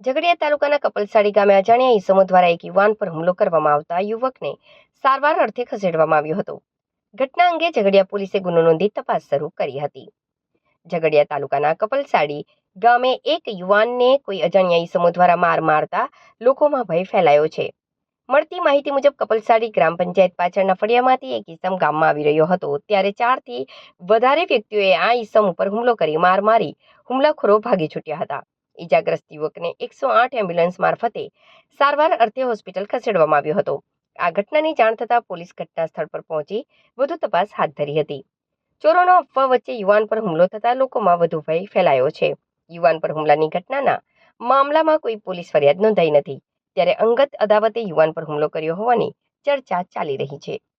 ઝઘડિયા તાલુકાના કપલસાડી ગામે અજાણ્યા ઈસમો દ્વારા એક યુવાન પર હુમલો કરવામાં આવતા યુવકને સારવાર અર્થે ખસેડવામાં આવ્યો હતો. ઘટના અંગે ઝઘડિયા પોલીસે ગુનો નોંધી તપાસ શરૂ કરી હતી. ઝઘડિયા તાલુકાના કપલસાડી ગામે એક યુવાનને કોઈ અજાણ્યા ઈસમો દ્વારા માર મારતા લોકોમાં ભય ફેલાયો છે. મળતી માહિતી મુજબ કપલસાડી ગ્રામ પંચાયત પાછળના ફળિયામાંથી એક ઈસમ ગામમાં આવી રહ્યો હતો. ત્યારે ચારથી વધારે વ્યક્તિઓએ આ ઈસમ ઉપર હુમલો કરી માર મારી હુમલાખોરો ભાગી છૂટ્યા હતા. ઈજાગ્રસ્ત યુવકને એકસો આઠ એમ્બ્યુલન્સ મારફતે સારવાર અર્થે હોસ્પિટલ ખસેડવામાં આવ્યો હતો. આ ઘટનાની જાણ થતાં પોલીસ ઘટના સ્થળ પર પહોંચી વધુ તપાસ હાથ ધરી હતી. ચોરોનો અફવા વચ્ચે યુવાન પર હુમલો થતાં લોકોમાં વધુ ભય ફેલાયો છે. યુવાન પર હુમલાની ઘટનાના મામલામાં કોઈ પોલીસ ફરિયાદ નોંધાઈ નથી. ત્યારે અંગત અદાવતે યુવાન પર હુમલો કર્યો હોવાની ચર્ચા ચાલી રહી છે.